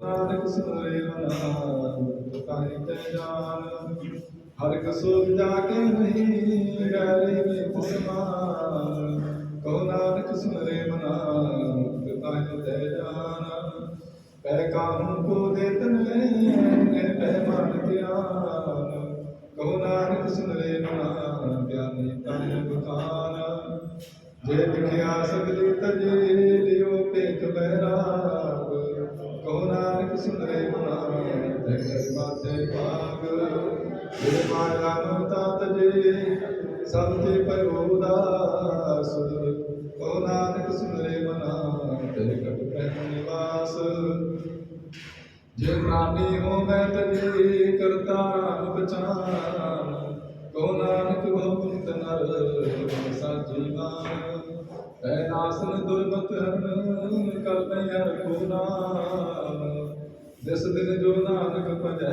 ਨਾਨਕ ਸੁਰੇ ਮਨਾ ਤਾਈ ਤੇ ਜਾਨ ਹਰ ਕਸੋ ਜਾ ਕੇ ਨਹੀਂ ਗਾਰੀ ਵਿੱਚ ਸਮਾਨ ਕਹੋ ਨਾਨਕ ਸੁਰੇ ਮਨਾ ਤਾਈ ਤੇ ਜਾਨ ਪੈ ਕਾਹੂ ਕੋ ਦੇ ਤਨੇ ਪੈ ਮਨ ਗਿਆਨ ਕਹੋ ਨਾਨਕ ਸੁਰੇ ਮਨਾ ਗਿਆਨੀ ਤਨ ਬਖਾਨ ਜੇ ਵਿਖਿਆ ਸਗਲੀ ਤਜੇ ਤੇ ਕਰ ਭਾਗ ਜੇ ਮਾਇਆ ਮਮਤਾ ਤਜੇ ਸਭ ਪਰੋ ਉਦਾਸ ਕਹੋ ਨਾਨਕ ਸੁਨਰੇ ਮਨਾ ਤੇ ਕਟ ਪਹਿ ਨਿਵਾਸ ਜੇ ਪ੍ਰਾਨੀ ਹੋ ਮੈਂ ਤਜੇ ਕਰਤਾ ਰਾਮ ਬਚਾਨ ਕੋ ਨਾਨਕ ਭਵੰਤ ਨਰ ਸਾਜੀ ਤੈ ਨਾਸਨ ਦੁਰਮਤ ਹਰਨ ਕਲ ਹਰ ਕੋ ਨਾਮ ਜਿਸ ਦਿਨ ਜੋ ਨਾਨਕ ਭਜੈ